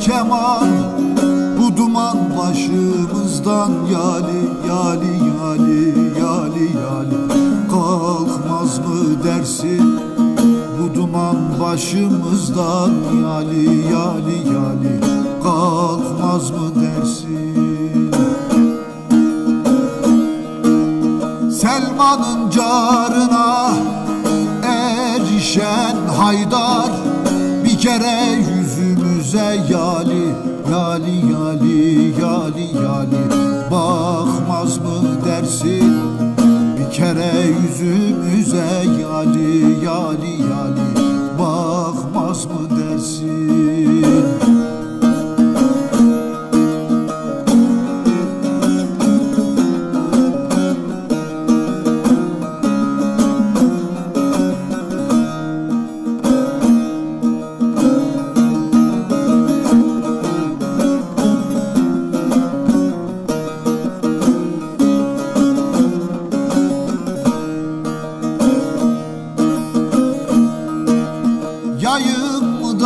keman Bu duman başımızdan yali yali yali yali yali. Kalkmaz mı dersin bu duman başımızdan yali yali yali. Kalkmaz mı dersin? Selman'ın carına erişen Haydar Bir kere yüzümüze yali Yali yali yali yali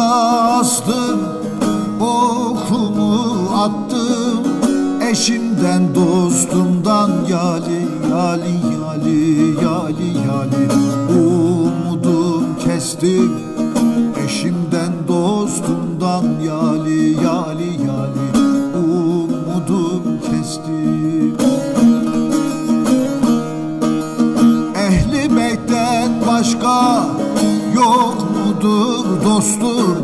Yayımı da astım Okumu attım Eşimden dostumdan Yali yali yali yali yali. Umudum kestim Eşimden dostumdan Yali yali yali. Umudum kestim. Ehli beytten başka yok mudur dostum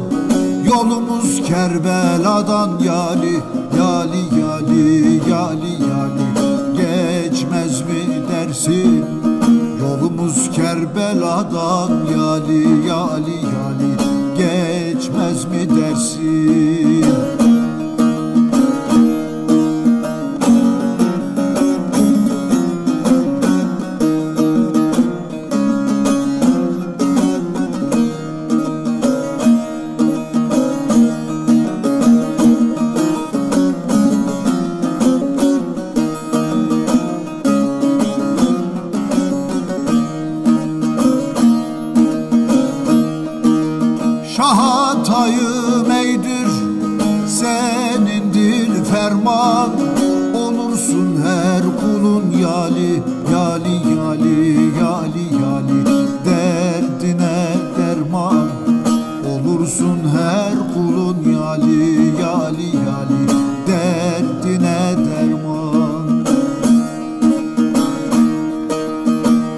Yolumuz Kerbela'dan yali yali yali yali yali Geçmez mi dersin? Yolumuz Kerbela'dan yali yali yali Geçmez mi dersin Şahatayım eydir senindir ferman Olursun her kulun yali yali yali yali yali. Derdine derman Olursun her kulun yali yali yali. Derdine derman.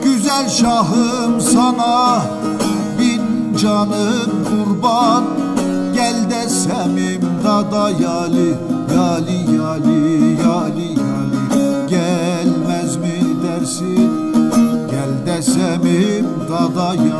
Güzel şahım sana canım kurban. Gel desem imdada yali yali yali yali yali. Gelmez mi dersin? Gel desem imdada yali